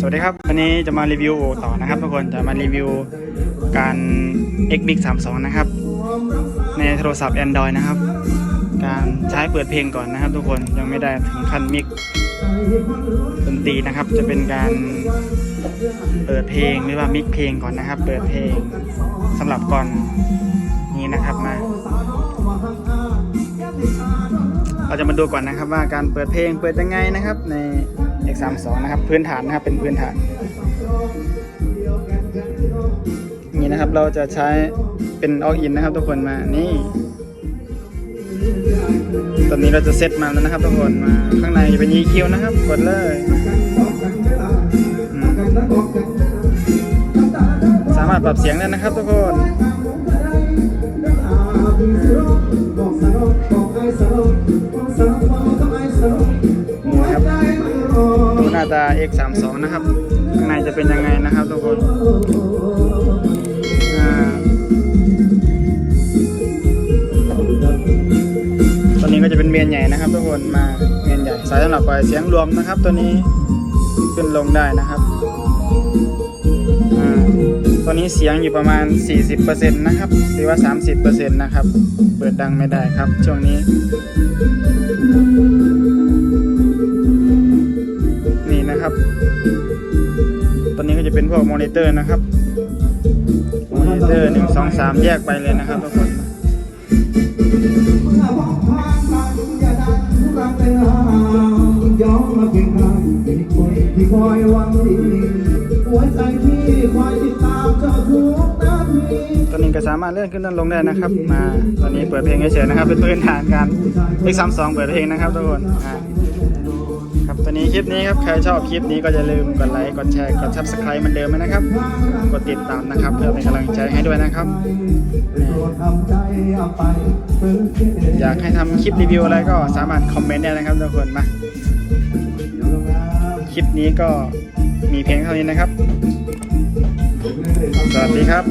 สวัสดีครับ วันนี้จะมารีวิวต่อนะครับทุกคนจะมารีวิวการ x m i x 32 นะครับ ในโทรศัพท์ Android นะครับ การใช้เปิดเพลงก่อนนะครับ ทุกคนยังไม่ได้ถึงขั้นมิกดนตรีนะครับ จะเป็นการเปิดเพลงหรือว่ามิกเพลงก่อนนะครับ เปิดเพลงสำหรับก่อนนี้นะครับมาเราจะมาดูก่อนนะครับว่าการเปิดเพลงเปิดยังไงนะครับใน X32 นะครับ พื้นฐานนะครับเป็นพื้นฐานนี่นะครับเราจะใช้เป็นออกอินนะครับทุกคนมานี่ตอนนี้เราจะเซตมาแล้วนะครับทุกคนมาข้างในเป็น EQ นะครับ กดเลยสามารถปรับเสียงได้นะครับทุกคนาตา X32 นะครับ ข้างในจะเป็นยังไงนะครับทุกคนตัวนี้ก็จะเป็นเมียนใหญ่นะครับทุกคนมาเมียนใหญ่สายสำหรับปล่อยเสียงรวมนะครับ ตัวนี้ขึ้นลงได้นะครับตัวนี้เสียงอยู่ประมาณ 40%นะครับหรือว่า 30%นะครับ เปิดดังไม่ได้ครับช่วงนี้ พวกมอนิเตอร์นะครับมอนิเตอร์หนึ่งสองสามแยกไปเลยนะครับทุกคนย้อนมาเคียงข้งเป็นคนที่คอยหวังดีหัวใจที่คอยติดตามเจ้าทุกนาทีตัวนี้ก็สามารถเลื่อนขึ้นเลื่อนลงได้นะครับ มาตอนนี้เปิดเพลงเฉยๆนะครับ เป็นพื้นฐานการ X32 เปิดเพลงนะครับทุกคน ตอนนี้คลิปนี้ครับใครชอบคลิปนี้ก็อย่าลืมกดไลค์กดแชร์กด subscribe เหมือนเดิมนะครับ กดติดตามนะครับ เพื่อเป็นกำลังใจให้ด้วยนะครับอาไปเพิ่งเกิดอยากให้ทำคลิปรีวิวอะไรก็สามารถคอมเมนต์ได้นะครับทุกคนมาคลิปนี้ก็มีเพียงเท่านี้นะครับ สวัสดีครับ